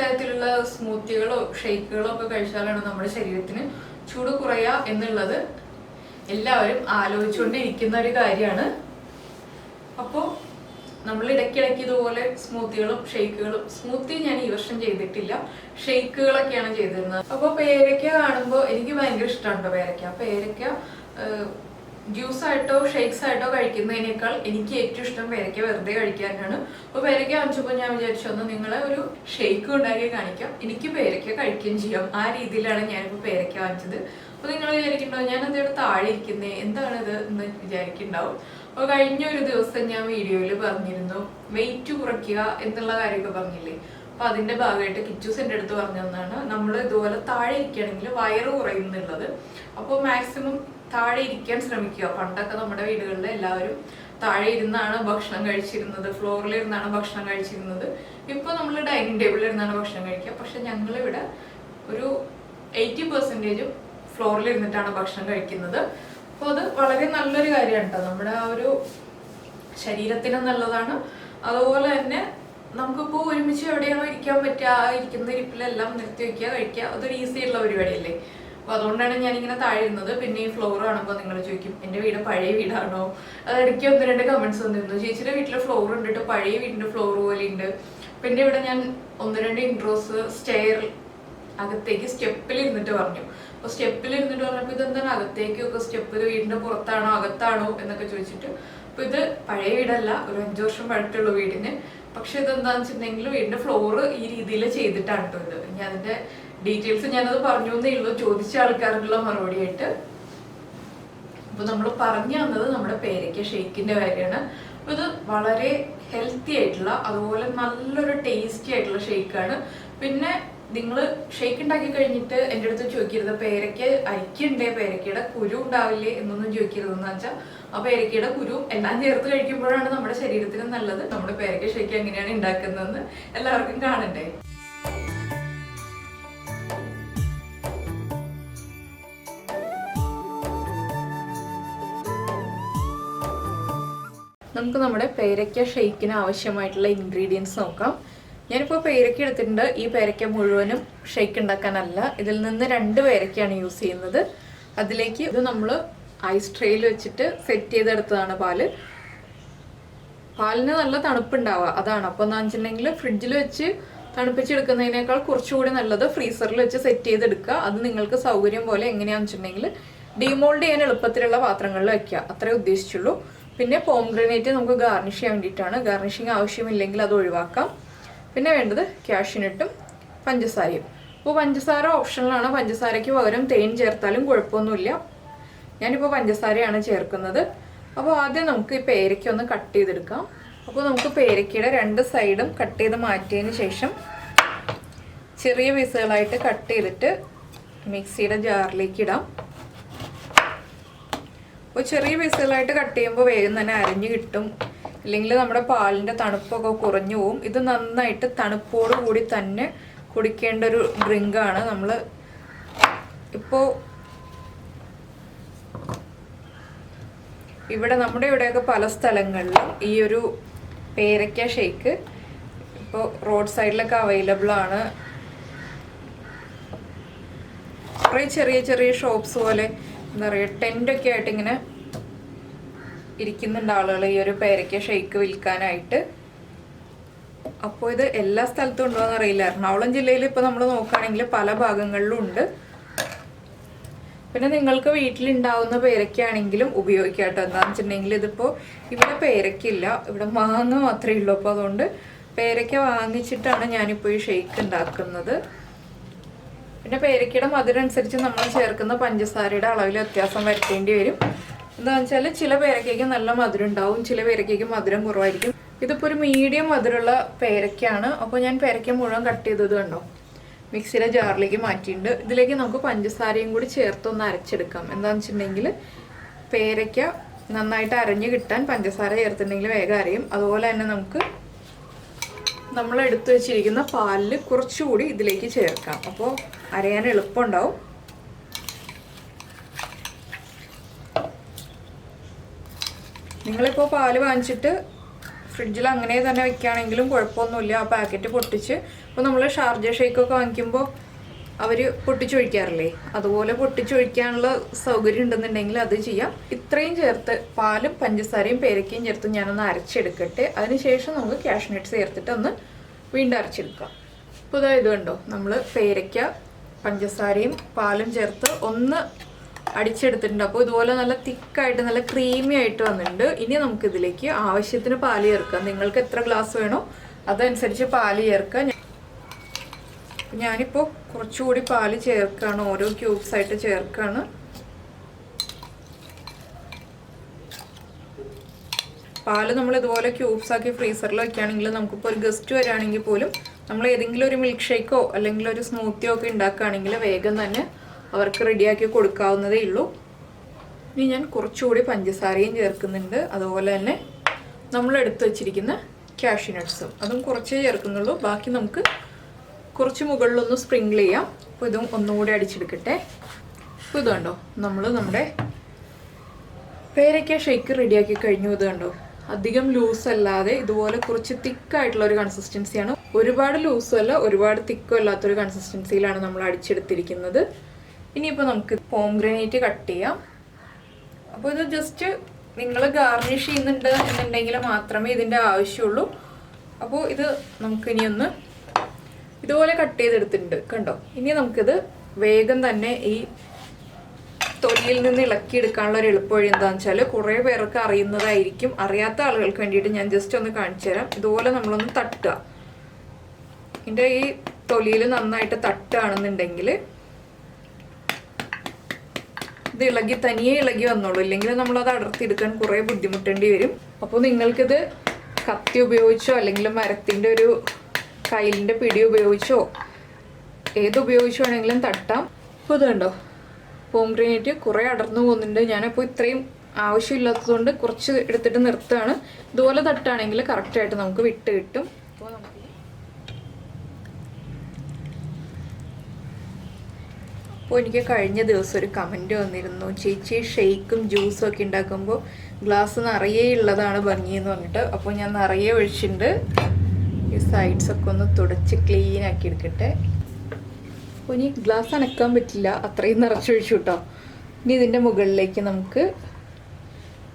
തരത്തിലുള്ള സ്മൂത്തികളോ ഷേക്കുകളോ ഒക്കെ കഴിച്ചാലാണ് നമ്മുടെ ശരീരത്തിന് ചൂട് കുറയുക എന്നുള്ളത് എല്ലാവരും ആലോചിച്ചുകൊണ്ടിരിക്കുന്ന ഒരു കാര്യമാണ്. അപ്പോൾ നമ്മൾ ഇടയ്ക്കിടയ്ക്ക് ഇതുപോലെ സ്മൂത്തികളും ഷെയ്ക്കുകളും സ്മൂത്തി ഞാൻ ഈ വർഷം ചെയ്തിട്ടില്ല ഷെയ്ക്കുകളൊക്കെയാണ് ചെയ്തിരുന്നത്. അപ്പോൾ പേരയ്ക്ക കാണുമ്പോൾ എനിക്ക് ഭയങ്കര ഇഷ്ടമാണ് പേരയ്ക്ക. പേരയ്ക്ക ജ്യൂസ് ആയിട്ടോ ഷേക്സ് ആയിട്ടോ കഴിക്കുന്നതിനേക്കാൾ എനിക്ക് ഏറ്റവും ഇഷ്ടം പേരയ്ക്ക വെറുതെ കഴിക്കാനാണ്. അപ്പോൾ പേരയ്ക്ക വാങ്ങിച്ചപ്പോൾ ഞാൻ വിചാരിച്ചു ഒന്ന് നിങ്ങളെ ഒരു ഷേക്ക് ഉണ്ടാക്കി കാണിക്കാം. എനിക്ക് പേരയ്ക്ക കഴിക്കുകയും ചെയ്യാം. ആ രീതിയിലാണ് ഞാനിപ്പോൾ പേരയ്ക്ക വാങ്ങിച്ചത്. അപ്പോൾ നിങ്ങൾ വിചാരിക്കുന്നുണ്ടോ ഞാൻ എന്തെങ്കിലും താഴെ ഇരിക്കുന്നത് എന്താണിത്? എന്ന് വിചാരിക്കുന്നുണ്ടാവും. അപ്പോൾ കഴിഞ്ഞ ഒരു ദിവസം ഞാൻ വീഡിയോയിൽ പറഞ്ഞിരുന്നു വെയിറ്റ് കുറയ്ക്കുക എന്നുള്ള കാര്യമൊക്കെ പറഞ്ഞില്ലേ? അപ്പോൾ അതിന്റെ ഭാഗമായിട്ട് കിച്ചൂസ് എന്റെ അടുത്ത് പറഞ്ഞു തന്നാണ്. നമ്മൾ ഇതുപോലെ താഴെ ഇരിക്കുകയാണെങ്കിൽ വയറ് കുറയുന്നുള്ളത് അപ്പോൾ മാക്സിമം താഴെ ഇരിക്കാൻ ശ്രമിക്കുക. പണ്ടൊക്കെ നമ്മുടെ വീടുകളിൽ എല്ലാവരും താഴെ ഇരുന്നാണ് ഭക്ഷണം കഴിച്ചിരുന്നത് ഫ്ലോറിൽ ഇരുന്നാണ് ഭക്ഷണം കഴിച്ചിരുന്നത്. ഇപ്പോൾ നമ്മൾ ഡൈനിങ് ടേബിളിൽ ഇരുന്നാണ് ഭക്ഷണം കഴിക്കുക. പക്ഷെ ഞങ്ങളിവിടെ ഒരു എയ്റ്റി പെർസെന്റേജും ഫ്ലോറിൽ ഇരുന്നിട്ടാണ് ഭക്ഷണം കഴിക്കുന്നത്. അപ്പോൾ അത് വളരെ നല്ലൊരു കാര്യമാണ് കേട്ടോ. നമ്മുടെ ആ ഒരു ശരീരത്തിന് നല്ലതാണ്. അതുപോലെ തന്നെ നമുക്കിപ്പോൾ ഒരുമിച്ച് എവിടെയാണോ ഇരിക്കാൻ പറ്റുക ആ ഇരിക്കുന്ന ഇരിപ്പിലെല്ലാം നിർത്തി വെക്കുക കഴിക്കുക. അതൊരു ഈസി ഉള്ള പരിപാടിയല്ലേ? അപ്പോൾ അതുകൊണ്ടാണ് ഞാനിങ്ങനെ താഴെ ഇരുന്നത് പിന്നെ ഈ ഫ്ലോർ കാണുമ്പോൾ നിങ്ങൾ ചോദിക്കും എന്റെ വീട് പഴയ വീടാണോ? ഇടയ്ക്ക് ഒന്ന് രണ്ട് കമന്റ്സ് വന്നിരുന്നു. ചേച്ചിയുടെ വീട്ടിലെ ഫ്ലോർ ഉണ്ടിട്ട് പഴയ വീടിന്റെ ഫ്ലോർ പോലെ ഉണ്ട് പിന്നെ ഇവിടെ ഞാൻ ഒന്ന് രണ്ട് ഇൻട്രോസ് സ്റ്റെയർ അകത്തേക്ക് സ്റ്റെപ്പിൽ ഇരുന്നിട്ട് പറഞ്ഞു. അപ്പോൾ സ്റ്റെപ്പിൽ ഇരുന്നിട്ട് പറഞ്ഞപ്പോൾ ഇതെന്താണ്? അകത്തേക്കൊക്കെ സ്റ്റെപ്പ് വീടിന്റെ പുറത്താണോ അകത്താണോ എന്നൊക്കെ ചോദിച്ചിട്ട് അപ്പോൾ ഇത് പഴയ വീടല്ല ഒരു അഞ്ചു വർഷം പഴക്കമുള്ള വീടിന്. പക്ഷെ ഇതെന്താണെന്ന് വെച്ചിട്ടുണ്ടെങ്കിൽ വീടിന്റെ ഫ്ലോറ് ഈ രീതിയിൽ ചെയ്തിട്ടാണ് കേട്ടോ ഇത്. ഇനി അതിന്റെ ഡീറ്റെയിൽസ് ഞാനത് പറഞ്ഞു എന്നേ ഉള്ളൂ. ചോദിച്ച ആൾക്കാർക്കുള്ള മറുപടി ആയിട്ട്. അപ്പൊ നമ്മൾ പറഞ്ഞു തന്നത് നമ്മുടെ പേരയ്ക്ക ഷേക്കിന്റെ കാര്യമാണ്. ഇത് വളരെ ഹെൽത്തി ആയിട്ടുള്ള അതുപോലെ നല്ലൊരു ടേസ്റ്റി ആയിട്ടുള്ള ഷേക്കാണ് പിന്നെ നിങ്ങൾ ഷേക്ക് ഉണ്ടാക്കി കഴിഞ്ഞിട്ട് എന്റെ അടുത്ത് ചോദിക്കരുത് പേരയ്ക്ക് അരിക്കുണ്ടേ പേരയ്ക്കയുടെ കുരു ഉണ്ടാവില്ലേ എന്നൊന്നും ചോദിക്കരുത് എന്ന് വെച്ചാൽ ആ പേരക്കയുടെ കുരു എല്ലാം ചേർത്ത് കഴിക്കുമ്പോഴാണ് നമ്മുടെ ശരീരത്തിന് നല്ലത്. നമ്മുടെ പേരക്ക ഷേക്ക് എങ്ങനെയാണ് ഉണ്ടാക്കുന്നതെന്ന് എല്ലാവർക്കും കാണണ്ടേ? നമുക്ക് നമ്മുടെ പേരയ്ക്ക ഷെയ്ക്കിന് ആവശ്യമായിട്ടുള്ള ഇൻഗ്രീഡിയൻസ് നോക്കാം. ഞാനിപ്പോൾ പേരയ്ക്ക എടുത്തിട്ടുണ്ട്. ഈ പേരയ്ക്ക മുഴുവനും ഷെയ്ക്ക് ഉണ്ടാക്കാനല്ല. ഇതിൽ നിന്ന് രണ്ട് പേരയ്ക്കാണ് യൂസ് ചെയ്യുന്നത്. അതിലേക്ക് ഇത് നമ്മൾ ഐസ് ട്രേയിൽ വെച്ചിട്ട് സെറ്റ് ചെയ്തെടുത്തതാണ് പാൽ. പാലിന് നല്ല തണുപ്പുണ്ടാവുക. അതാണ്. അപ്പോൾ എന്താ വെച്ചിട്ടുണ്ടെങ്കിൽ ഫ്രിഡ്ജിൽ വെച്ച് തണുപ്പിച്ചെടുക്കുന്നതിനേക്കാൾ കുറച്ചുകൂടി നല്ലത് ഫ്രീസറിൽ വെച്ച് സെറ്റ് ചെയ്തെടുക്കുക. അത് നിങ്ങൾക്ക് സൗകര്യം പോലെ എങ്ങനെയാണെന്ന് വെച്ചിട്ടുണ്ടെങ്കിൽ ഡിമോൾഡ് ചെയ്യാൻ എളുപ്പത്തിലുള്ള പാത്രങ്ങളിൽ വെക്കുക. അത്രേ ഉദ്ദേശിച്ചുള്ളൂ. പിന്നെ പോം ഗ്രനേറ്റ് നമുക്ക് ഗാർണിഷ് ചെയ്യാൻ വേണ്ടിയിട്ടാണ്. ഗാർണിഷിങ് ആവശ്യമില്ലെങ്കിൽ അത് ഒഴിവാക്കാം. പിന്നെ വേണ്ടത് ക്യാഷിനിട്ടും പഞ്ചസാരയും. അപ്പോൾ പഞ്ചസാര ഓപ്ഷനിലാണ് പഞ്ചസാരയ്ക്ക് പകരം തേൻ ചേർത്താലും കുഴപ്പമൊന്നുമില്ല. ഞാനിപ്പോൾ പഞ്ചസാരയാണ് ചേർക്കുന്നത്. അപ്പോൾ ആദ്യം നമുക്ക് ഈ പേരയ്ക്ക ഒന്ന് കട്ട് ചെയ്തെടുക്കാം. അപ്പോൾ നമുക്ക് പേരയ്ക്കയുടെ രണ്ട് സൈഡും കട്ട് ചെയ്ത് മാറ്റിയതിന് ശേഷം ചെറിയ പീസുകളായിട്ട് കട്ട് ചെയ്തിട്ട് മിക്സിയുടെ ജാറിലേക്ക് ഇടാം. അപ്പോൾ ചെറിയ പീസുകളായിട്ട് കട്ട് ചെയ്യുമ്പോൾ വേഗം തന്നെ അരഞ്ഞു കിട്ടും. ഇല്ലെങ്കിൽ നമ്മുടെ പാലിന്റെ തണുപ്പൊക്കെ കുറഞ്ഞു പോവും. ഇത് നന്നായിട്ട് തണുപ്പോട് കൂടി തന്നെ കുടിക്കേണ്ട ഒരു ഡ്രിങ്കാണ് നമ്മൾ ഇപ്പോൾ ഇവിടെ നമ്മുടെ ഇവിടെയൊക്കെ പല സ്ഥലങ്ങളിലും ഈ ഒരു പേരയ്ക്ക ഷേക്ക് ഇപ്പോൾ റോഡ് സൈഡിലൊക്കെ അവൈലബിൾ ആണ്. കുറേ ചെറിയ ചെറിയ ഷോപ്സ് പോലെ എന്താ പറയുക ടെന്റൊക്കെ ആയിട്ട് ഇങ്ങനെ ഇരിക്കുന്നുണ്ട് ആളുകൾ ഈ ഒരു പേരയ്ക്ക ഷെയ്ക്ക് വിൽക്കാനായിട്ട്. അപ്പോൾ ഇത് എല്ലാ സ്ഥലത്തും ഉണ്ടോ എന്ന് അറിയില്ല എറണാകുളം ജില്ലയിൽ ഇപ്പോൾ നമ്മൾ നോക്കുകയാണെങ്കിൽ പല ഭാഗങ്ങളിലും ഉണ്ട്. പിന്നെ നിങ്ങൾക്ക് വീട്ടിലുണ്ടാവുന്ന പേരയ്ക്കാണെങ്കിലും ഉപയോഗിക്കാം കേട്ടോ. എന്താണെന്ന് വെച്ചിട്ടുണ്ടെങ്കിൽ ഇതിപ്പോൾ ഇവിടെ പേരയ്ക്കില്ല. ഇവിടെ മാങ്ങ മാത്രമേ ഉള്ളൂ. അപ്പോൾ അതുകൊണ്ട് പേരയ്ക്ക വാങ്ങിച്ചിട്ടാണ് ഞാനിപ്പോൾ ഈ ഷെയ്ക്ക് ഉണ്ടാക്കുന്നത്. പിന്നെ പേരക്കയുടെ മധുരം അനുസരിച്ച് നമ്മൾ ചേർക്കുന്ന പഞ്ചസാരയുടെ അളവിൽ വ്യത്യാസം വരുത്തേണ്ടി വരും. എന്താണെന്ന് വെച്ചാൽ ചില പേരക്കയ്ക്ക് നല്ല മധുരം ഉണ്ടാവും ചില പേരക്കയ്ക്ക് മധുരം കുറവായിരിക്കും. ഇതിപ്പോൾ ഒരു മീഡിയം മധുരമുള്ള പേരക്കയാണ്. അപ്പോൾ ഞാൻ പേരക്ക മുഴുവൻ കട്ട് ചെയ്തത് കണ്ടോ? മിക്സിയിലെ ജാറിലേക്ക് മാറ്റിയിട്ടുണ്ട്. ഇതിലേക്ക് നമുക്ക് പഞ്ചസാരയും കൂടി ചേർത്തൊന്ന് അരച്ചെടുക്കാം. എന്താന്ന് വെച്ചിട്ടുണ്ടെങ്കിൽ പേരയ്ക്ക നന്നായിട്ട് അരഞ്ഞു കിട്ടാൻ പഞ്ചസാര ചേർത്തിട്ടുണ്ടെങ്കിൽ വേഗം അരയും. അതുപോലെ തന്നെ നമുക്ക് നമ്മൾ എടുത്തു വെച്ചിരിക്കുന്ന പാലിൽ കുറച്ചുകൂടി ഇതിലേക്ക് ചേർക്കാം. അപ്പോൾ അരയാൻ എളുപ്പമുണ്ടാവും. നിങ്ങളിപ്പോൾ പാൽ വാങ്ങിച്ചിട്ട് ഫ്രിഡ്ജിൽ അങ്ങനെ തന്നെ വെക്കുകയാണെങ്കിലും കുഴപ്പമൊന്നുമില്ല. ആ പാക്കറ്റ് പൊട്ടിച്ച് ഇപ്പോൾ നമ്മൾ ഷാർജ ഷേക്കൊക്കെ വാങ്ങിക്കുമ്പോൾ അവർ പൊട്ടിച്ചൊഴിക്കാറില്ലേ അതുപോലെ പൊട്ടിച്ചൊഴിക്കാനുള്ള സൗകര്യം ഉണ്ടെന്നുണ്ടെങ്കിൽ അത് ചെയ്യാം. ഇത്രയും ചേർത്ത് പാലും പഞ്ചസാരയും പേരക്കയും ചേർത്ത് ഞാനൊന്ന് അരച്ചെടുക്കട്ടെ. അതിനുശേഷം നമുക്ക് കാഷ്നട്ട്സ് ചേർത്തിട്ട് ഒന്ന് വീണ്ടും അരച്ചെടുക്കാം. ഇപ്പോൾ ഇതായത് കണ്ടോ? നമ്മൾ പേരയ്ക്ക പഞ്ചസാരയും പാലും ചേർത്ത് ഒന്ന് അടിച്ചെടുത്തിട്ടുണ്ട്. അപ്പോൾ ഇതുപോലെ നല്ല തിക്കായിട്ട് നല്ല ക്രീമി ആയിട്ട് വന്നിട്ടുണ്ട്. ഇനി നമുക്ക് ഇതിലേക്ക് ആവശ്യത്തിന് പാൽ ചേർക്കാം. നിങ്ങൾക്ക് എത്ര ഗ്ലാസ് വേണോ അതനുസരിച്ച് പാൽ ചേർക്കാം. ഞാനിപ്പോൾ കുറച്ചുകൂടി പാൽ ചേർക്കുകയാണ് ഓരോ ക്യൂബ്സ് ആയിട്ട് ചേർക്കുകയാണ് പാൽ നമ്മൾ ഇതുപോലെ ക്യൂബ്സ് ആക്കി ഫ്രീസറിൽ വെക്കുകയാണെങ്കിൽ നമുക്കിപ്പോൾ ഒരു ഗസ്റ്റ് വരികയാണെങ്കിൽ പോലും നമ്മൾ ഏതെങ്കിലും ഒരു മിൽക്ക് ഷേക്കോ അല്ലെങ്കിൽ ഒരു സ്മൂത്തിയോ ഒക്കെ ഉണ്ടാക്കുകയാണെങ്കിൽ വേഗം തന്നെ അവർക്ക് റെഡിയാക്കി കൊടുക്കാവുന്നതേ ഉള്ളൂ. ഇനി ഞാൻ കുറച്ചുകൂടി പഞ്ചസാരയും ചേർക്കുന്നുണ്ട്. അതുപോലെ തന്നെ നമ്മൾ എടുത്തു വച്ചിരിക്കുന്ന ക്യാഷ്യൂനട്ട്സും അതും കുറച്ചേ ചേർക്കുന്നുള്ളൂ. ബാക്കി നമുക്ക് കുറച്ച് മുകളിലൊന്ന് സ്പ്രിങ്കിൾ ചെയ്യാം. അപ്പോൾ ഇതും ഒന്നുകൂടി അടിച്ചെടുക്കട്ടെ. അപ്പോൾ ഇതുണ്ടോ നമ്മൾ നമ്മുടെ പേരയ്ക്ക ഷേക്ക് റെഡിയാക്കി കഴിഞ്ഞു. ഇത് കണ്ടോ? അധികം ലൂസ് അല്ലാതെ ഇതുപോലെ കുറച്ച് തിക്കായിട്ടുള്ള ഒരു കൺസിസ്റ്റൻസിയാണ് ഒരുപാട് ലൂസും അല്ല ഒരുപാട് തിക്കും അല്ലാത്തൊരു കൺസിസ്റ്റൻസിയിലാണ് നമ്മൾ അടിച്ചെടുത്തിരിക്കുന്നത്. ഇനിയിപ്പോൾ നമുക്ക് പോംഗ്രാനൈറ്റ് കട്ട് ചെയ്യാം. അപ്പോൾ ഇത് ജസ്റ്റ് നിങ്ങൾ ഗാർണിഷ് ചെയ്യുന്നുണ്ട് എന്നുണ്ടെങ്കിൽ മാത്രമേ ഇതിന്റെ ആവശ്യമുള്ളൂ. അപ്പോൾ ഇത് നമുക്കിനിയൊന്ന് ഇതുപോലെ കട്ട് ചെയ്തെടുത്തിട്ടുണ്ട്. കണ്ടോ? ഇനി നമുക്കിത് വേഗം തന്നെ ഈ തൊലിയിൽ നിന്ന് ഇളക്കിയെടുക്കാനുള്ള ഒരു എളുപ്പവഴി എന്താണെന്ന് വെച്ചാൽ കുറേ പേർക്ക് അറിയുന്നതായിരിക്കും. അറിയാത്ത ആളുകൾക്ക് വേണ്ടിയിട്ട് ഞാൻ ജസ്റ്റ് ഒന്ന് കാണിച്ചു തരാം. ഇതുപോലെ നമ്മളൊന്ന് തട്ടുക. ഇതിന്റെ ഈ തൊലിയിൽ നന്നായിട്ട് തട്ടുകയാണെന്നുണ്ടെങ്കിൽ ഇത് ഇളകി തനിയെ ഇളകി വന്നോളൂ. ഇല്ലെങ്കിൽ അത് അടർത്തിയെടുക്കാൻ കുറേ ബുദ്ധിമുട്ടേണ്ടി വരും. അപ്പോൾ നിങ്ങൾക്കിത് കത്തി ഉപയോഗിച്ചോ അല്ലെങ്കിൽ മരത്തിന്റെ ഒരു കയ്യിലിന്റെ പിടി ഉപയോഗിച്ചോ ഏത് ഉപയോഗിച്ച് വേണമെങ്കിലും തട്ടാം. അപ്പോൾ ഇത് കണ്ടോ? പോംഗ്രീനേറ്റ് കുറേ അടർന്നു പോകുന്നുണ്ട്. ഞാനപ്പോൾ ഇത്രയും ആവശ്യമില്ലാത്തതുകൊണ്ട് കുറച്ച് എടുത്തിട്ട് നിർത്തുകയാണ്. ഇതുപോലെ തട്ടാണെങ്കിൽ കറക്റ്റായിട്ട് നമുക്ക് വിട്ട് കിട്ടും അപ്പോൾ നമുക്ക് അപ്പോൾ എനിക്ക് കഴിഞ്ഞ ദിവസം ഒരു കമന്റ് വന്നിരുന്നു. ചേച്ചി ഷെയ്ക്കും ജ്യൂസും ഒക്കെ ഉണ്ടാക്കുമ്പോൾ ഗ്ലാസ് നിറയെ ഉള്ളതാണ് ഭംഗിയെന്ന് പറഞ്ഞിട്ട് അപ്പോൾ ഞാൻ നിറയെ ഒഴിച്ചിട്ടുണ്ട്. ഈ സൈഡ്സൊക്കെ ഒന്ന് തുടച്ച് ക്ലീൻ ആക്കി എടുക്കട്ടെ. അപ്പോൾ ഇനി ഗ്ലാസ് അനക്കാൻ പറ്റില്ല. അത്രയും നിറച്ചൊഴിച്ചു കേട്ടോ ഇനി ഇതിന്റെ മുകളിലേക്ക് നമുക്ക്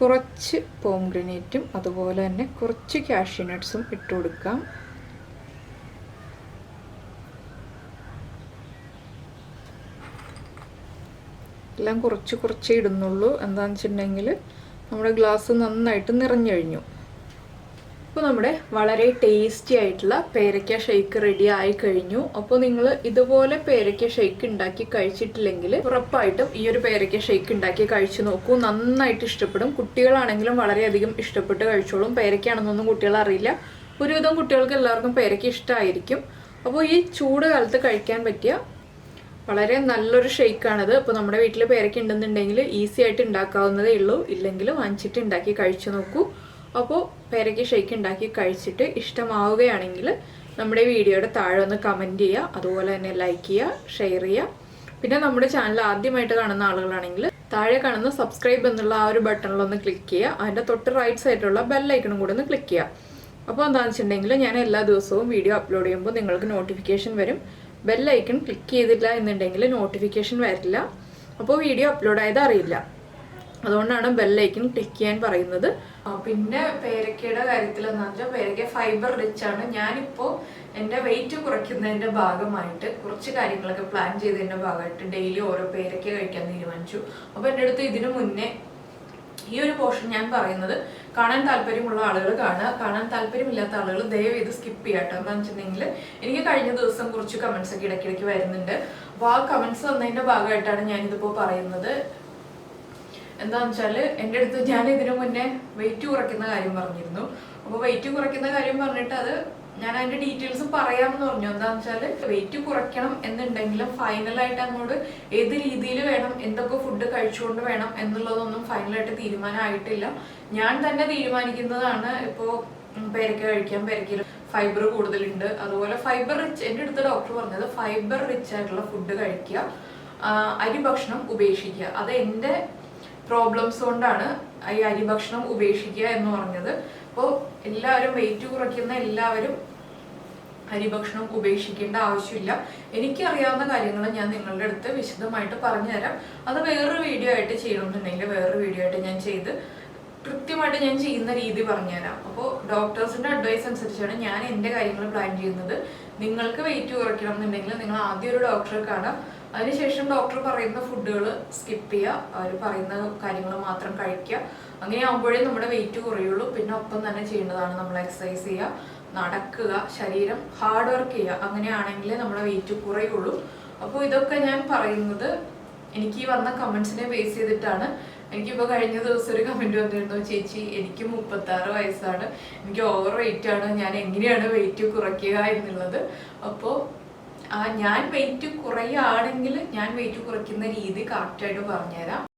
കുറച്ച് പോം ഗ്രനേറ്റും അതുപോലെ തന്നെ കുറച്ച് കാഷ്യൂ നട്ട്സും ഇട്ട് കൊടുക്കാം. എല്ലാം കുറച്ച് കുറച്ചേ ഇടുന്നുള്ളൂ. എന്താണെന്ന് വെച്ചിട്ടുണ്ടെങ്കിൽ നമ്മുടെ ഗ്ലാസ് നന്നായിട്ട് നിറഞ്ഞു കഴിഞ്ഞു. അപ്പോൾ നമ്മുടെ വളരെ ടേസ്റ്റി ആയിട്ടുള്ള പേരയ്ക്ക ഷേക്ക് റെഡി ആയി കഴിഞ്ഞു. അപ്പോൾ നിങ്ങൾ ഇതുപോലെ പേരയ്ക്ക ഷേക്ക് ഉണ്ടാക്കി കഴിച്ചിട്ടില്ലെങ്കിൽ ഉറപ്പായിട്ടും ഈ ഒരു പേരയ്ക്ക ഷേക്ക് ഉണ്ടാക്കി കഴിച്ചു നോക്കൂ. നന്നായിട്ട് ഇഷ്ടപ്പെടും. കുട്ടികളാണെങ്കിലും വളരെയധികം ഇഷ്ടപ്പെട്ട് കഴിച്ചോളും. പേരയ്ക്കാണെന്നൊന്നും കുട്ടികൾ അറിയില്ല. ഒരുവിധം കുട്ടികൾക്ക് എല്ലാവർക്കും പേരയ്ക്ക ഇഷ്ടമായിരിക്കും അപ്പോൾ ഈ ചൂട് കാലത്ത് കഴിക്കാൻ പറ്റിയ വളരെ നല്ലൊരു ഷേക്കാണിത് അപ്പോൾ നമ്മുടെ വീട്ടിൽ പേരക്ക ഉണ്ടെന്നുണ്ടെങ്കിൽ ഈസി ആയിട്ട് ഉണ്ടാക്കാവുന്നതേ ഉള്ളൂ. ഇല്ലെങ്കിൽ വാങ്ങിച്ചിട്ട് ഉണ്ടാക്കി കഴിച്ചു നോക്കൂ. അപ്പോൾ പേരക്ക ഷെയ്ക്ക് ഉണ്ടാക്കി കഴിച്ചിട്ട് ഇഷ്ടമാവുകയാണെങ്കിൽ നമ്മുടെ വീഡിയോയുടെ താഴെ ഒന്ന് കമന്റ് ചെയ്യുക അതുപോലെ തന്നെ ലൈക്ക് ചെയ്യുക ഷെയർ ചെയ്യുക പിന്നെ നമ്മുടെ ചാനൽ ആദ്യമായിട്ട് കാണുന്ന ആളുകളാണെങ്കിൽ താഴെ കാണുന്ന സബ്സ്ക്രൈബ് എന്നുള്ള ആ ഒരു ബട്ടണിലൊന്ന് ക്ലിക്ക് ചെയ്യുക അതിന്റെ തൊട്ട് റൈറ്റ് സൈഡിലുള്ള ബെല്ലൈക്കണും കൂടെ ഒന്ന് ക്ലിക്ക് ചെയ്യുക അപ്പോൾ എന്താണെന്ന് വെച്ചിട്ടുണ്ടെങ്കിൽ ഞാൻ എല്ലാ ദിവസവും വീഡിയോ അപ്ലോഡ് ചെയ്യുമ്പോൾ നിങ്ങൾക്ക് നോട്ടിഫിക്കേഷൻ വരും. ബെല്ലൈക്കൺ ക്ലിക്ക് ചെയ്തില്ല എന്നുണ്ടെങ്കിൽ നോട്ടിഫിക്കേഷൻ വരില്ല. അപ്പോൾ വീഡിയോ അപ്ലോഡ് ആയത് അറിയില്ല. അതുകൊണ്ടാണ് ബെല്ലൈക്കൺ ക്ലിക്ക് ചെയ്യാൻ പറയുന്നത്. പിന്നെ പേരക്കയുടെ കാര്യത്തിൽ എന്താണെന്ന് വെച്ചാൽ പേരക്ക ഫൈബർ റിച്ച് ആണ്. ഞാനിപ്പോൾ എന്റെ വെയിറ്റ് കുറയ്ക്കുന്നതിന്റെ ഭാഗമായിട്ട് കുറച്ച് കാര്യങ്ങളൊക്കെ പ്ലാൻ ചെയ്തതിന്റെ ഭാഗമായിട്ട് ഡെയിലി ഓരോ പേരക്ക കഴിക്കാൻ തീരുമാനിച്ചു. അപ്പോൾ എന്റെ അടുത്ത് ഇതിനു മുന്നേ ഈ ഒരു പോർഷൻ ഞാൻ പറയുന്നത് കാണാൻ താല്പര്യമുള്ള ആളുകൾ കാണുക. കാണാൻ താല്പര്യമില്ലാത്ത ആളുകൾ ദയവ് ഇത് സ്കിപ്പ് ചെയ്യാട്ടോ എന്താണെന്ന് വെച്ചിട്ടുണ്ടെങ്കിൽ എനിക്ക് കഴിഞ്ഞ ദിവസം കുറച്ച് കമൻസ് ഒക്കെ ഇടയ്ക്കിടയ്ക്ക് വരുന്നുണ്ട്. അപ്പോൾ ആ കമൻസ് വന്നതിന്റെ ഭാഗമായിട്ടാണ് ഞാനിതിപ്പോൾ പറയുന്നത്. എന്താണെന്ന് വെച്ചാൽ എന്റെ അടുത്ത് ഞാൻ ഇതിനു മുന്നേ വെയിറ്റ് കുറയ്ക്കുന്ന കാര്യം പറഞ്ഞിരുന്നു. അപ്പോൾ വെയിറ്റ് കുറയ്ക്കുന്ന കാര്യം പറഞ്ഞിട്ട് അത് ഞാൻ അതിന്റെ ഡീറ്റെയിൽസ് പറയാമെന്ന് പറഞ്ഞു. എന്താണെന്ന് വെച്ചാൽ വെയിറ്റ് കുറയ്ക്കണം എന്നുണ്ടെങ്കിലും ഫൈനലായിട്ട് അങ്ങോട്ട് ഏത് രീതിയിൽ വേണം എന്തൊക്കെ ഫുഡ് കഴിച്ചുകൊണ്ട് വേണം എന്നുള്ളതൊന്നും ഫൈനലായിട്ട് തീരുമാനമായിട്ടില്ല. ഞാൻ തന്നെ തീരുമാനിക്കുന്നതാണ് ഇപ്പോ പേരക്ക കഴിക്കാം പേരക്കയിൽ ഫൈബർ കൂടുതലുണ്ട്. അതുപോലെ ഫൈബർ റിച്ച് എന്റെ അടുത്ത് ഡോക്ടർ പറഞ്ഞത് ഫൈബർ റിച്ച് ആയിട്ടുള്ള ഫുഡ് കഴിക്കുക അരി ഭക്ഷണം ഉപേക്ഷിക്കുക. അത് എന്റെ പ്രോബ്ലംസ് കൊണ്ടാണ് ഈ അരി ഭക്ഷണം ഉപേക്ഷിക്കുക എന്ന് പറഞ്ഞത്. അപ്പോൾ എല്ലാവരും വെയിറ്റ് കുറയ്ക്കുന്ന എല്ലാവരും അരിഭക്ഷണം ഉപേക്ഷിക്കേണ്ട ആവശ്യമില്ല. എനിക്കറിയാവുന്ന കാര്യങ്ങൾ ഞാൻ നിങ്ങളുടെ അടുത്ത് വിശദമായിട്ട് പറഞ്ഞുതരാം. അത് വേറൊരു വീഡിയോ ആയിട്ട് ചെയ്യണമെന്നുണ്ടെങ്കിൽ വേറൊരു വീഡിയോ ആയിട്ട് ഞാൻ ചെയ്ത് കൃത്യമായിട്ട് ഞാൻ ചെയ്യുന്ന രീതി പറഞ്ഞുതരാം. അപ്പോൾ ഡോക്ടേഴ്സിന്റെ അഡ്വൈസ് അനുസരിച്ചാണ് ഞാൻ എന്റെ കാര്യങ്ങൾ പ്ലാൻ ചെയ്യുന്നത്. നിങ്ങൾക്ക് വെയിറ്റ് കുറയ്ക്കണം എന്നുണ്ടെങ്കിൽ നിങ്ങൾ ആദ്യം ഒരു ഡോക്ടറെ കാണാം അതിനുശേഷം ഡോക്ടർ പറയുന്ന ഫുഡുകൾ സ്കിപ്പ് ചെയ്യുക. അവർ പറയുന്ന കാര്യങ്ങൾ മാത്രം കഴിക്കുക. അങ്ങനെ ആകുമ്പോഴേ നമ്മുടെ വെയിറ്റ് കുറയുള്ളൂ. പിന്നെ ഒപ്പം തന്നെ ചെയ്യേണ്ടതാണ് നമ്മൾ എക്സസൈസ് ചെയ്യുക. നടക്കുക ശരീരം ഹാർഡ് വർക്ക് ചെയ്യുക അങ്ങനെയാണെങ്കിലേ നമ്മുടെ വെയിറ്റ് കുറയുള്ളൂ. അപ്പോൾ ഇതൊക്കെ ഞാൻ പറയുന്നത് എനിക്ക് ഈ വന്ന കമൻസിനെ ബേസ് ചെയ്തിട്ടാണ്. എനിക്കിപ്പോൾ കഴിഞ്ഞ ദിവസം ഒരു കമന്റ് വന്നിരുന്നു ചേച്ചി എനിക്ക് മുപ്പത്താറ് വയസ്സാണ്. എനിക്ക് ഓവർ വെയിറ്റ് ആണ്. ഞാൻ എങ്ങനെയാണ് വെയിറ്റ് കുറയ്ക്കുക എന്നുള്ളത്? അപ്പോൾ ഞാൻ വെയിറ്റ് കുറയുകയാണെങ്കിൽ ഞാൻ വെയിറ്റ് കുറയ്ക്കുന്ന രീതി കറക്റ്റായിട്ട് പറഞ്ഞുതരാം.